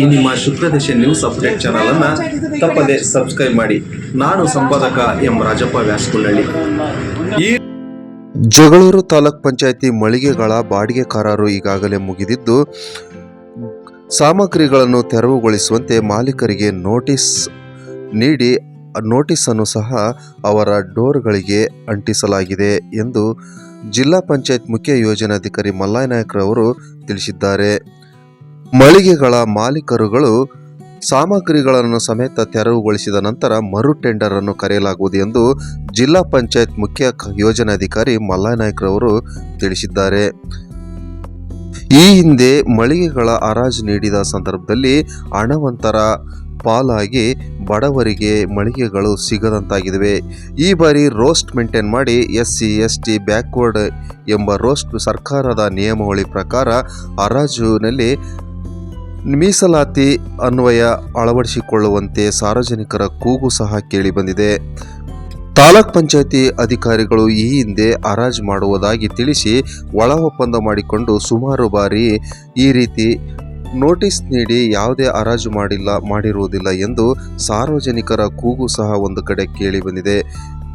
ಈ ನಿಮ್ಮ ಶುಕ್ರದೇಶ news update channel ಅನ್ನ ತಪ್ಪದೆ ಸಬ್ಸ್ಕ್ರೈಬ್ ಮಾಡಿ. ನಾನು ಸಂಪಾದಕ ಎಂ ರಾಜಪ್ಪ ವ್ಯಾಸಕುಳ್ಳಳ್ಳಿ ಈ ಜಗಳೂರು ತಾಲೂಕ್ ಪಂಚಾಯಿತಿ ಮಳಿಗೆಗಳ ಬಾಡಿಗೆ ಕರಾರು ಈಗಾಗಲೇ ಮುಗಿದಿದ್ದು, ಸಾಮಗ್ರಿಗಳನ್ನು ತೆರವುಗೊಳಿಸುವಂತೆ ಮಾಲೀಕರಿಗೆ ನೋಟಿಸ್ ನೀಡಿ, ನೋಟಿಸನ್ನು ಸಹ ಅವರ ಡೋರ್ಗಳಿಗೆ ಅಂಟಿಸಲಾಗಿದೆ ಎಂದು ಜಿಲ್ಲಾ ಪಂಚಾಯತ್ ಮುಖ್ಯ ಯೋಜನಾಧಿಕಾರಿ ಮಲ್ಲಾಯ್ ನಾಯಕ್ರವರು ತಿಳಿಸಿದ್ದಾರೆ. ಮಳಿಗೆಗಳ ಮಾಲೀಕರುಗಳು ಸಾಮಗ್ರಿಗಳನ್ನು ಸಮೇತ ತೆರವುಗೊಳಿಸಿದ ನಂತರ ಮರು ಟೆಂಡರ್ ಅನ್ನು ಕರೆಯಲಾಗುವುದು ಎಂದು ಜಿಲ್ಲಾ ಪಂಚಾಯತ್ ಮುಖ್ಯ ಯೋಜನಾಧಿಕಾರಿ ಮಲ್ಲಾನಾಯ್ಕರವರು ತಿಳಿಸಿದ್ದಾರೆ. ಈ ಹಿಂದೆ ಮಳಿಗೆಗಳ ಹರಾಜು ನೀಡಿದ ಸಂದರ್ಭದಲ್ಲಿ ಹಣವಂತರ ಪಾಲಾಗಿ ಬಡವರಿಗೆ ಮಳಿಗೆಗಳು ಸಿಗದಂತಾಗಿದ್ದಾವೆ ಈ ಬಾರಿ ರೋಸ್ಟ್ ಮೇಂಟೈನ್ ಮಾಡಿ S C S T backward ಎಂಬ ರೋಸ್ಟ್ ಸರ್ಕಾರದ ನಿಯಮಾವಳಿ ಪ್ರಕಾರ ಹರಾಜುನಲ್ಲಿ ಮೀಸಲಾತಿ ಅನ್ವಯ ಅಳವಡಿಸಿಕೊಳ್ಳುವಂತೆ ಸಾರ್ವಜನಿಕರ ಕೂಗು ಸಹ ಕೇಳಿಬಂದಿದೆ ತಾಲೂಕ್ ಪಂಚಾಯಿತಿ ಅಧಿಕಾರಿಗಳು ಈ ಹಿಂದೆ ಹರಾಜು ಮಾಡುವುದಾಗಿ ತಿಳಿಸಿ ಒಳ ಒಪ್ಪಂದ ಮಾಡಿಕೊಂಡು ಸುಮಾರು ಬಾರಿ ಈ ರೀತಿ ನೋಟಿಸ್ ನೀಡಿ ಯಾವುದೇ ಹರಾಜು ಮಾಡಿಲ್ಲ, ಮಾಡಿರುವುದಿಲ್ಲ ಎಂದು ಸಾರ್ವಜನಿಕರ ಕೂಗು ಸಹ ಒಂದು ಕಡೆ ಕೇಳಿಬಂದಿದೆ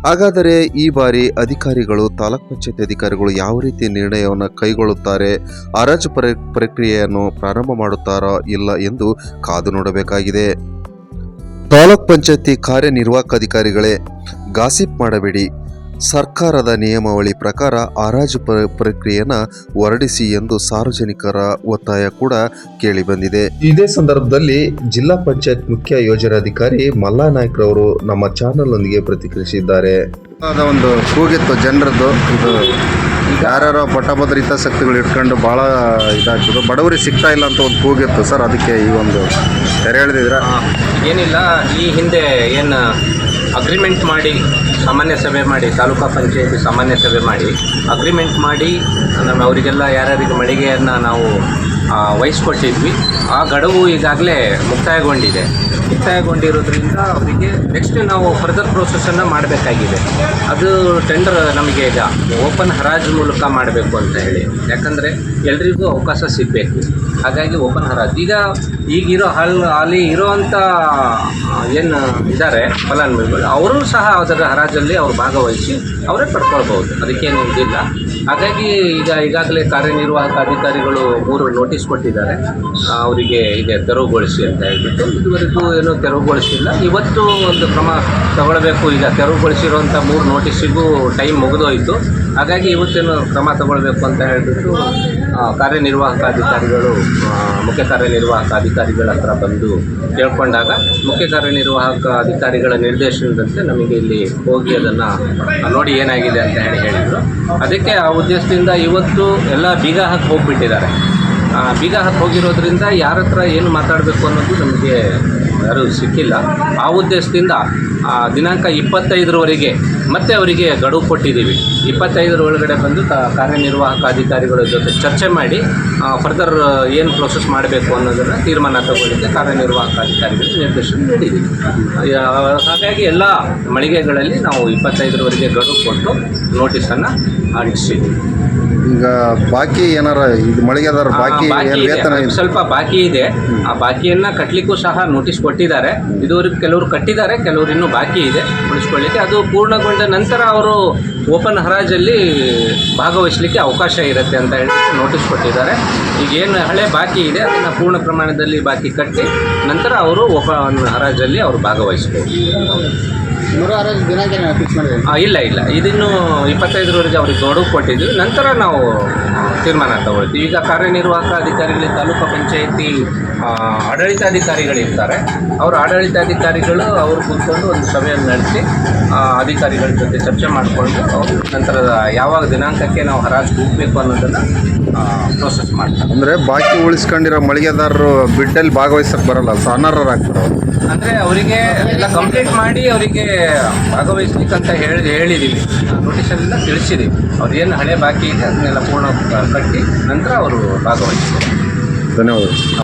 ಹಾಗಾದರೆ ಈ ಬಾರಿ ಅಧಿಕಾರಿಗಳು, ತಾಲೂಕ್ ಪಂಚಾಯತ್ ಅಧಿಕಾರಿಗಳು ಯಾವ ರೀತಿ ನಿರ್ಣಯವನ್ನು ಕೈಗೊಳ್ಳುತ್ತಾರೆ? ಹರಾಜು ಪ್ರಕ್ರಿಯೆಯನ್ನು ಪ್ರಾರಂಭ ಮಾಡುತ್ತಾರಾ ಇಲ್ಲ ಎಂದು ಕಾದು ನೋಡಬೇಕಾಗಿದೆ. ತಾಲೂಕ್ ಪಂಚಾಯತಿ ಕಾರ್ಯನಿರ್ವಾಹಕ ಅಧಿಕಾರಿಗಳೇ, ಗಾಸಿಪ್ ಮಾಡಬೇಡಿ. ಸರ್ಕಾರದ ನಿಯಮಾವಳಿ ಪ್ರಕಾರ ಹರಾಜು ಪ್ರ ಪ್ರಕ್ರಿಯೆಯನ್ನು ಹೊರಡಿಸಿ ಎಂದು ಸಾರ್ವಜನಿಕರ ಒತ್ತಾಯ ಕೂಡ ಕೇಳಿಬಂದಿದೆ ಇದೇ ಸಂದರ್ಭದಲ್ಲಿ ಜಿಲ್ಲಾ ಪಂಚಾಯತ್ ಮುಖ್ಯ ಯೋಜನಾಧಿಕಾರಿ ಮಲ್ಲಾ ನಾಯ್ಕರವರು ನಮ್ಮ ಚಾನೆಲ್ ಒಂದಿಗೆ ಪ್ರತಿಕ್ರಿಯಿಸಿದ್ದಾರೆ ಒಂದು ಕೂಗಿತ್ತು ಜನರದ್ದು. ಇದು ಯಾರ್ಯಾರೋ ಪಟ್ಟಭದ್ರ ಹಿತಾಸಕ್ತಿಗಳು ಇಟ್ಕೊಂಡು ಭಾಳ ಇದಾಗ್ತದೆ. ಬಡವರಿಗೆ ಸಿಗ್ತಾ ಇಲ್ಲ ಅಂತ ಒಂದು ಕೂಗಿತ್ತು ಸರ್ ಅದಕ್ಕೆ ಈ ಒಂದು ತೆರೆ ಹೇಳಿದ್ರ ಏನಿಲ್ಲ ಈ ಹಿಂದೆ ಏನು ಅಗ್ರಿಮೆಂಟ್ ಮಾಡಿ, ಸಾಮಾನ್ಯ ಸಭೆ ಮಾಡಿ, ತಾಲೂಕಾ ಪಂಚಾಯತಿ ಸಾಮಾನ್ಯ ಸಭೆ ಮಾಡಿ ಅಗ್ರಿಮೆಂಟ್ ಮಾಡಿ, ನಮ್ಮ ಅವರಿಗೆಲ್ಲ ಯಾರ್ಯಾರಿಗೆ ಮಳಿಗೆಯನ್ನು ನಾವು ವಹಿಸ್ಕೊಟ್ಟಿದ್ವಿ. ಆ ಗಡುವು ಈಗಾಗಲೇ ಮುಕ್ತಾಯಗೊಂಡಿದೆ. ಮುಕ್ತಾಯಗೊಂಡಿರೋದ್ರಿಂದ ಅವರಿಗೆ ನೆಕ್ಸ್ಟ್ ನಾವು ಫರ್ದರ್ ಪ್ರೋಸೆಸನ್ನು ಮಾಡಬೇಕಾಗಿದೆ. ಅದು ಟೆಂಡರ್ ನಮಗೆ ಈಗ ಓಪನ್ ಹರಾಜು ಮೂಲಕ ಮಾಡಬೇಕು ಅಂತ ಹೇಳಿ. ಯಾಕಂದರೆ ಎಲ್ರಿಗೂ ಅವಕಾಶ ಸಿಗಬೇಕು. ಹಾಗಾಗಿ ಓಪನ್ ಹರಾಜು. ಈಗ ಈಗಿರೋ ಹಲ್, ಅಲ್ಲಿ ಇರೋವಂಥ ಏನು ಇದ್ದಾರೆ ಫಲಾನುಭವಿಗಳು, ಅವರು ಸಹ ಅದರ ಹರಾಜಲ್ಲಿ ಅವರು ಭಾಗವಹಿಸಿ ಅವರೇ ಪಡ್ಕೊಳ್ಬೋದು ಅದಕ್ಕೇನು ಇದಿಲ್ಲ. ಹಾಗಾಗಿ ಈಗ ಈಗಾಗಲೇ ಕಾರ್ಯನಿರ್ವಾಹಕ ಅಧಿಕಾರಿಗಳು ಮೂರು ನೋಟಿಸ್ ಕೊಟ್ಟಿದ್ದಾರೆ. ಅವರಿಗೆ ಈಗ ತೆರವುಗೊಳಿಸಿ ಅಂತ ಹೇಳ್ಬಿಟ್ಟು ಇದುವರೆಗೂ ಏನೂ ತೆರವುಗೊಳಿಸಿಲ್ಲ. ಇವತ್ತು ಒಂದು ಕ್ರಮ ತಗೊಳ್ಬೇಕು. ಈಗ ತೆರವುಗೊಳಿಸಿರುವಂಥ ಮೂರು ನೋಟಿಸಿಗೂ ಟೈಮ್ ಮುಗಿದೋಯಿತು. ಹಾಗಾಗಿ ಇವತ್ತೇನು ಕ್ರಮ ತಗೊಳ್ಬೇಕು ಅಂತ ಹೇಳಿಬಿಟ್ಟು ಕಾರ್ಯನಿರ್ವಾಹಕ ಅಧಿಕಾರಿಗಳು ಮುಖ್ಯ ಕಾರ್ಯನಿರ್ವಾಹಕ ಅಧಿಕಾರಿಗಳ ಹತ್ರ ಬಂದು ಕೇಳ್ಕೊಂಡಾಗ ಮುಖ್ಯ ಕಾರ್ಯನಿರ್ವಾಹಕ ಅಧಿಕಾರಿಗಳ ನಿರ್ದೇಶನದಂತೆ ನಮಗೆ ಇಲ್ಲಿ ಹೋಗಿ ಅದನ್ನು ನೋಡಿ ಏನಾಗಿದೆ ಅಂತ ಹೇಳಿ ಹೇಳಿದರು. ಅದಕ್ಕೆ ಆ ಉದ್ದೇಶದಿಂದ ಇವತ್ತು ಎಲ್ಲ ಬೀಗ ಹಾಕಿ ಹೋಗ್ಬಿಟ್ಟಿದ್ದಾರೆ. ಬೀಗ ಹಾಕಿ ಹೋಗಿರೋದ್ರಿಂದ ಯಾರ ಹತ್ರ ಏನು ಮಾತಾಡಬೇಕು ಅನ್ನೋದು ನಮಗೆ ಯಾರೂ ಸಿಕ್ಕಿಲ್ಲ. ಆ ಉದ್ದೇಶದಿಂದ ದಿನಾಂಕ ಇಪ್ಪತ್ತೈದರವರೆಗೆ ಮತ್ತೆ ಅವರಿಗೆ ಗಡುವು ಕೊಟ್ಟಿದ್ದೀವಿ. ಇಪ್ಪತ್ತೈದರ ಒಳಗಡೆ ಬಂದು ಕಾರ್ಯನಿರ್ವಾಹಕ ಅಧಿಕಾರಿಗಳ ಜೊತೆ ಚರ್ಚೆ ಮಾಡಿ ಫರ್ದರ್ ಏನು ಪ್ರೋಸೆಸ್ ಮಾಡಬೇಕು ಅನ್ನೋದನ್ನು ತೀರ್ಮಾನ ತಗೊಳ್ಳಿಕ್ಕೆ ಕಾರ್ಯನಿರ್ವಾಹಕ ಅಧಿಕಾರಿಗಳಿಗೆ ನಿರ್ದೇಶನ ನೀಡಿದ್ದೀವಿ. ಹಾಗಾಗಿ ಎಲ್ಲ ಮಳಿಗೆಗಳಲ್ಲಿ ನಾವು ಇಪ್ಪತ್ತೈದರವರೆಗೆ ಗಡುವು ಕೊಟ್ಟು ನೋಟಿಸನ್ನು ಅಂಟಿಸಿದ್ದೀವಿ ಈಗ ಬಾಕಿ ಏನಾರ ಇದು ಮಳಿಗೆದಾರ ಬಾಕಿ. ವೇತನ ಸ್ವಲ್ಪ ಬಾಕಿ ಇದೆ. ಆ ಬಾಕಿಯನ್ನ ಕಟ್ಟಲಿಕ್ಕೂ ಸಹ ನೋಟಿಸ್ ಕೊಟ್ಟಿದ್ದಾರೆ. ಇದುವರೆಗೂ ಕೆಲವರು ಕಟ್ಟಿದ್ದಾರೆ, ಕೆಲವರು ಇನ್ನೂ ಬಾಕಿ ಇದೆ ಉಳಿಸ್ಕೊಳ್ಳಿಕ್ಕೆ. ಅದು ಪೂರ್ಣಗೊಂಡ ನಂತರ ಅವರು ಓಪನ್ ಹರಾಜಲ್ಲಿ ಭಾಗವಹಿಸಲಿಕ್ಕೆ ಅವಕಾಶ ಇರುತ್ತೆ ಅಂತ ಹೇಳಿ ನೋಟಿಸ್ ಕೊಟ್ಟಿದ್ದಾರೆ. ಈಗ ಏನು ಹಳೆ ಬಾಕಿ ಇದೆ, ಅದನ್ನು ಪೂರ್ಣ ಪ್ರಮಾಣದಲ್ಲಿ ಬಾಕಿ ಕಟ್ಟಿ ನಂತರ ಅವರು ಓಪನ್ ಹರಾಜಲ್ಲಿ ಅವರು ಭಾಗವಹಿಸ್ಬೋದು. ದಿನಾಂಕ ಫಿಕ್ಸ್ ಇಲ್ಲ ಇಲ್ಲ. ಇದನ್ನು ಇಪ್ಪತ್ತೈದರವರೆಗೆ ಅವ್ರಿಗೆ ಗಡುವು ಕೊಟ್ಟಿದ್ವಿ ನಂತರ ನಾವು ತೀರ್ಮಾನ ತಗೊಳ್ತೀವಿ. ಈಗ ಕಾರ್ಯನಿರ್ವಾಹಕ ಅಧಿಕಾರಿಗಳು ತಾಲೂಕು ಪಂಚಾಯಿತಿ ಆ, ಆಡಳಿತಾಧಿಕಾರಿಗಳಿರ್ತಾರೆ. ಅವರು ಆಡಳಿತಾಧಿಕಾರಿಗಳು ಅವರು ಕೂತ್ಕೊಂಡು ಒಂದು ಸಭೆಯನ್ನು ನಡೆಸಿ ಆ, ಅಧಿಕಾರಿಗಳ ಜೊತೆ ಚರ್ಚೆ ಮಾಡಿಕೊಂಡು ಅವರು ನಂತರದ ಯಾವಾಗ ದಿನಾಂಕಕ್ಕೆ ನಾವು ಹರಾಜು ಹೋಗಬೇಕು ಅನ್ನೋದನ್ನು ಪ್ರೋಸೆಸ್ ಮಾಡ್ತಾರೆ. ಅಂದರೆ ಬಾಕಿ ಉಳಿಸ್ಕೊಂಡಿರೋ ಮಳಿಗೆದಾರರು ಬಿಡ್ಡಲ್ಲಿ ಭಾಗವಹಿಸಕ್ಕೆ ಬರಲ್ಲ ಸೊ ಅನರ್ಹರಾಗ್ತಾರೆ ಅವ್ರು. ಅಂದರೆ ಅವರಿಗೆ ಎಲ್ಲ ಕಂಪ್ಲೀಟ್ ಮಾಡಿ ಅವರಿಗೆ ಭಾಗವಹಿಸ್ಲಿಕ್ಕೆ ಅಂತ ಹೇಳಿ ಹೇಳಿದ್ದೀವಿ ನೋಟಿಸಲ್ಲೆಲ್ಲ ತಿಳಿಸಿದ್ದೀವಿ ಅವ್ರು ಏನು ಹಳೆ ಬಾಕಿ ಇದೆ, ಅದನ್ನೆಲ್ಲ ಪೂರ್ಣ ಕಟ್ಟಿ ನಂತರ ಅವರು ಭಾಗವಹಿಸ್ತಾರೆ. ಧನ್ಯವಾದಗಳು.